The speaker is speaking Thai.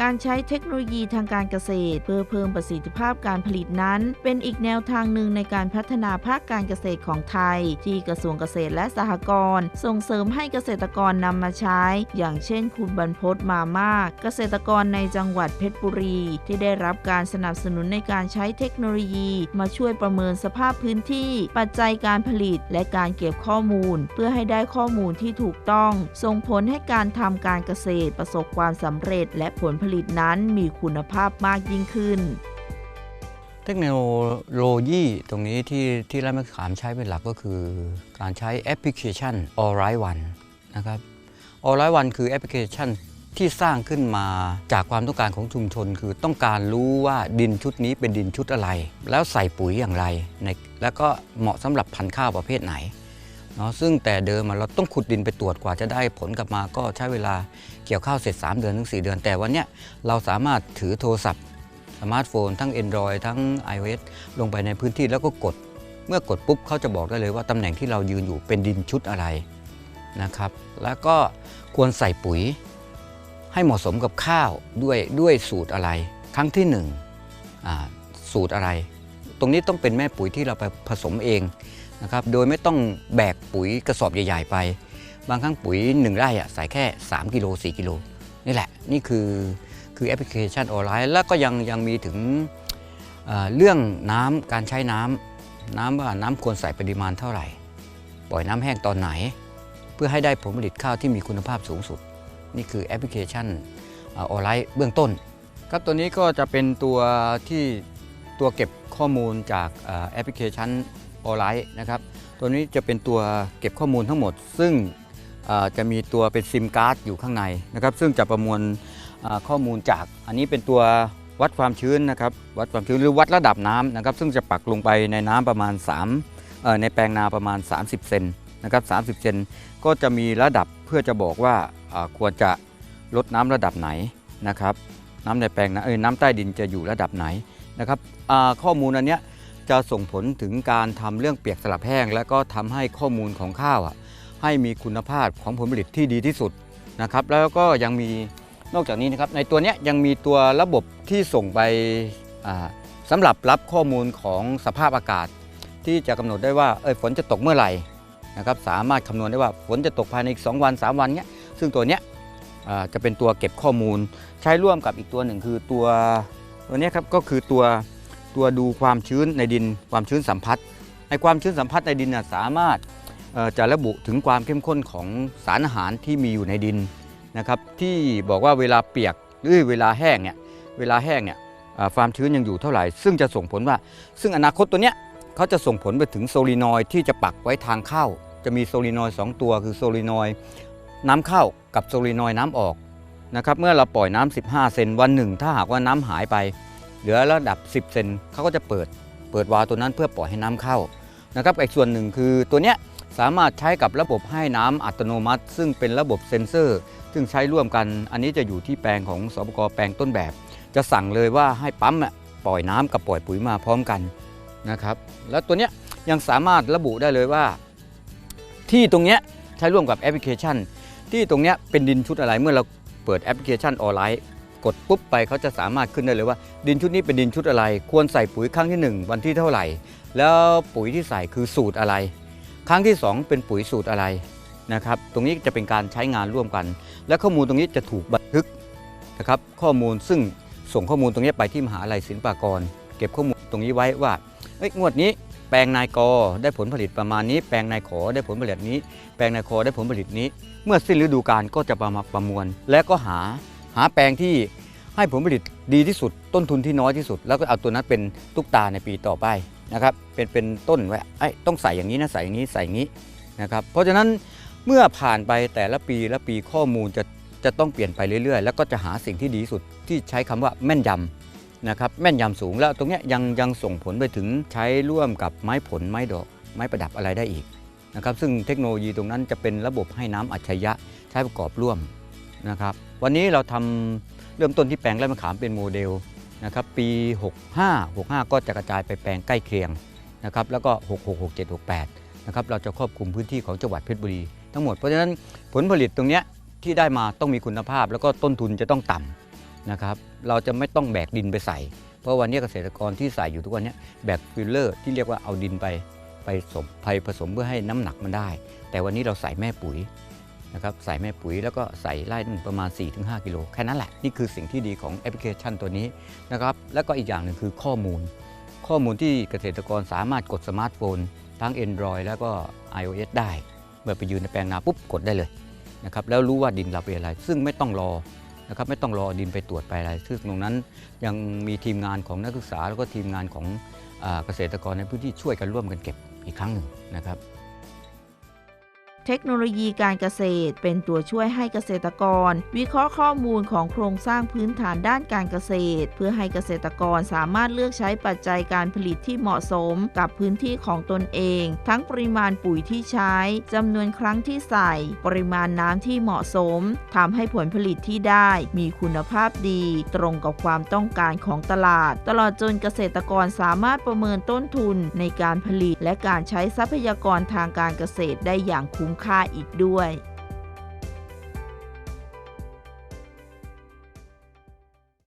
การใช้เทคโนโลยีทางการเกษตร เพื่อเพิ่มประสิทธิภาพการผลิตนั้น เป็นอีกแนวทางหนึ่งในการพัฒนาภาคการเกษตรของไทย ที่กระทรวงเกษตรและสหกรณ์ส่งเสริมให้เกษตรกรนำมาใช้ อย่างเช่น คุณบรรพตมามาก เกษตรกรในจังหวัดเพชรบุรี ที่ได้รับการสนับสนุนในการใช้เทคโนโลยี มาช่วยประเมินสภาพพื้นที่ ปัจจัยการผลิต และการเก็บข้อมูล เพื่อให้ได้ข้อมูลที่ถูกต้อง ส่งผลให้การทำการเกษตรประสบความสำเร็จและผลผลิตลิตนั้นมีคุณภาพมากยิ่งขึ้น เทคโนโลยีตรงนี้ที่ที่ไร่มะขามใช้เป็นหลักก็คือ การใช้แอปพลิเคชัน All Right One นะครับ All Right One คือแอปพลิเคชันที่สร้างขึ้นมาจากความต้องการของชุมชน คือต้องการรู้ว่าดินชุดนี้เป็นดินชุดอะไร แล้วใส่ปุ๋ยอย่างไร แล้วก็เหมาะสำหรับพันธุ์ข้าวประเภทไหน เนาะซึ่งแต่เดิมเราต้องขุดดินไปตรวจกว่าจะได้ผลกลับมา ก็ใช้เวลาเกี่ยวข้าวเสร็จ 3 เดือนถึง 4 เดือน แต่วันเนี้ยเราสามารถถือโทรศัพท์สมาร์ทโฟน ทั้ง Android ทั้ง iOS ลงไปในพื้นที่แล้วก็กด เมื่อกดปุ๊บเขาจะบอกได้เลยว่าตำแหน่งที่เรายืนอยู่เป็นดินชุดอะไรนะครับแล้วก็ควรใส่ปุ๋ย ให้เหมาะสมกับข้าวด้วยด้วยสูตรอะไร ครั้งที่หนึ่งอ่าสูตรอะไร ตรงนี้ต้องเป็นแม่ปุ๋ยที่เราไปผสมเอง นะครับโดยไม่ต้องแบกปุ๋ยกระสอบใหญ่ ๆ ไป บางครั้งปุ๋ยหนึ่งไร่อะใส่แค่ 3 กิโล 4 กิโล นี่แหละ นี่คือคือแอปพลิเคชันออนไลน์แล้วก็ยังยังมีถึงเรื่องน้ำการใช้น้ำน้ำว่าน้ำควรใส่ปริมาณเท่าไหร่ ปล่อยน้ำแห้งตอนไหน เพื่อให้ได้ผลผลิตข้าวที่มีคุณภาพสูงสุด นี่คือแอปพลิเคชันออนไลน์เบื้องต้น ครับตัวนี้ก็จะเป็นตัวที่ตัวเก็บข้อมูลจากแอปพลิเคชัน ออไลน์นะครับตัวนี้จะเป็นตัวเก็บข้อมูลทั้งหมด ซึ่งจะมีตัวเป็นซิมการ์ดอยู่ข้างในนะครับ ซึ่งจะประมวลข้อมูลจาก อันนี้เป็นตัววัดความชื้นนะครับวัดความชื้นหรือวัดระดับน้ำนะครับ ซึ่งจะปักลงไปในน้ำประมาณ3ในแปลงนาประมาณ 30 เซนนะครับ30 เซนก็จะมีระดับเพื่อจะบอกว่าควรจะลดน้ำระดับไหนนะครับน้ำในแปลงนาเอ้ยน้ำใต้ดินจะอยู่ระดับไหนนะครับข้อมูลอันเนี้ย จะส่งผลถึงการทำเรื่องเปียกสลับแห้ง และก็ทำให้ข้อมูลของข้าวอะให้มีคุณภาพของผลผลิตที่ดีที่สุดนะครับ แล้วก็ยังมีนอกจากนี้นะครับ ในตัวเนี้ยยังมีตัวระบบที่ส่งไปอ่าสำหรับรับข้อมูลของสภาพอากาศ ที่จะกำหนดได้ว่าเอยฝนจะตกเมื่อไหร่นะครับ สามารถคำนวณได้ว่าฝนจะตกภายในอีก2วัน 3 วันเนี้ยซึ่งตัวเนี้ยจะเป็นตัวเก็บข้อมูล ใช้ร่วมกับอีกตัวหนึ่งคือตัวตัวเนี้ยครับก็คือตัว ตัวดูความชื้นในดิน ความชื้นสัมผัสในความชื้นสัมผัสในดินสามารถจะระบุถึงความเข้มข้นของสารอาหารที่มีอยู่ในดินนะครับที่บอกว่าเวลาเปียกหรือเวลาแห้งเนี่ยเวลาแห้งเนี่ยความชื้นยังอยู่เท่าไหร่ ซึ่งจะส่งผลว่า ซึ่งอนาคตตัวเนี้ยเขาจะส่งผลไปถึงโซลีนอยที่จะปักไว้ทางเข้า จะมีโซลีนอยด์สองตัวคือโซลีนอยน้ำเข้ากับโซลีนอยน้ำออกนะครับเมื่อเราปล่อยน้ำ15 เซนวันหนึ่ง ถ้าหากว่าน้ำหายไป เหลือระดับ 10 เซนเขาก็จะเปิด เปิดวาล์วตัวนั้นเพื่อปล่อยให้น้ำเข้านะครับอีกส่วนหนึ่งคือตัวเนี้ยสามารถใช้กับระบบให้น้ำอัตโนมัติ ซึ่งเป็นระบบเซ็นเซอร์ ซึ่งใช้ร่วมกัน อันนี้จะอยู่ที่แปลงของสปกแปลงต้นแบบ จะสั่งเลยว่าให้ปั๊มปล่อยน้ำกับปล่อยปุ๋ยมาพร้อมกันนะครับ แล้วตัวเนี้ยยังสามารถระบุได้เลยว่า ที่ตรงเนี้ยใช้ร่วมกับแอปพลิเคชัน ที่ตรงเนี้ยเป็นดินชุดอะไรเมื่อเราเปิดแอปพลิเคชันออนไลน์ กดปุ๊บไปเขาจะสามารถขึ้นได้เลยว่า ดินชุดนี้เป็นดินชุดอะไร ควรใส่ปุ๋ยครั้งที่หนึ่งวันที่เท่าไหร่ แล้วปุ๋ยที่ใส่คือสูตรอะไร ครั้งที่สองเป็นปุ๋ยสูตรอะไรนะครับตรงนี้จะเป็นการใช้งานร่วมกัน และข้อมูลตรงนี้จะถูกบันทึกนะครับข้อมูลซึ่งส่งข้อมูลตรงนี้ไปที่มหาลัยศิลปากร เก็บข้อมูลตรงนี้ไว้ว่าเอ้ยงวดนี้แปลงนายกอได้ผลผลิตประมาณนี้ แปลงนายขอได้ผลผลิตนี้ แปลงนายคอได้ผลผลิตนี้ เมื่อสิ้นฤดูกาลก็จะประมาประมวล และก็หา หาแปลงที่ให้ผลผลิตดีที่สุด ต้นทุนที่น้อยที่สุด แล้วก็เอาตัวนั้นเป็นตุ๊กตาในปีต่อไปนะครับเป็นเป็นต้นไว้ไอ้ต้องใส่อย่างนี้นะใส่อย่างนี้ใส่อย่างนี้นะครับเพราะฉะนั้นเมื่อผ่านไปแต่ละปีละปีข้อมูลจะจะต้องเปลี่ยนไปเรื่อยๆ แล้วก็จะหาสิ่งที่ดีที่สุดที่ใช้คำว่าแม่นยำนะครับแม่นยำสูงแล้วตรงเนี้ยยังยังส่งผลไปถึงใช้ร่วมกับไม้ผลไม้ดอกไม้ประดับอะไรได้อีกนะครับซึ่งเทคโนโลยีตรงนั้นจะเป็นระบบให้น้ำอัจฉริยะใช้ประกอบร่วม นะครับวันนี้เราทำเริ่มต้นที่แปลงไร่มะขามเป็นโมเดลนะครับปี 65 65 ก็จะกระจายไปแปลงใกล้เคียงนะครับแล้วก็ 66 67 68นะครับเราจะครอบคลุมพื้นที่ของจังหวัดเพชรบุรีทั้งหมดเพราะฉะนั้นผลผลิตตรงนี้ที่ได้มาต้องมีคุณภาพ แล้วก็ต้นทุนจะต้องต่นะครับเราจะไม่ต้องแบกดินไปใส่ เพราะวันนี้เกษตรกรที่ใส่อยู่ทุกวันนี้แบกฟิลเลอร์ที่เรียกว่าเอาดินไปไปสมไปผสมเพื่อให้น้ำหนักมันได้ แต่วันนี้เราใส่แม่ปุ๋ย นะครับใส่แม่ปุ๋ยแล้วก็ใส่ไร่นึงประมาณ 4-5 กิโลแค่นั้นแหละ นี่คือสิ่งที่ดีของแอปพลิเคชันตัวนี้นะครับแล้วก็อีกอย่างหนึ่งคือข้อมูล ข้อมูลที่เกษตรกรสามารถกดสมาร์ทโฟน ทั้ง Android แล้วก็ iOS ได้เมื่อไปยืนในแปลงนาปุ๊บกดได้เลยนะครับแล้วรู้ว่าดินเราเป็นอะไร ซึ่งไม่ต้องรอนะครับไม่ต้องรอดินไปตรวจไปอะไรซึ่งตรงนั้นยังมีทีมงานของนักศึกษาแล้วก็ทีมงานของอเกษตรกรในพื้นที่ช่วยกันร่วมกันเก็บอีกครั้งหนึ่งนะครับ เทคโนโลยีการเกษตร เป็นตัวช่วยให้เกษตรกร วิเคราะห์ข้อมูลของโครงสร้างพื้นฐานด้านการเกษตร เพื่อให้เกษตรกรสามารถเลือกใช้ปัจจัยการผลิตที่เหมาะสมกับพื้นที่ของตนเอง ทั้งปริมาณปุ๋ยที่ใช้จำนวนครั้งที่ใส่ ปริมาณน้ำที่เหมาะสมทำให้ผลผลิตที่ได้มีคุณภาพดี ตรงกับความต้องการของตลาด ตลอดจนเกษตรกรสามารถประเมินต้นทุนในการผลิต และการใช้ทรัพยากรทางการเกษตรได้อย่างคุ้มค่าอีกด้วย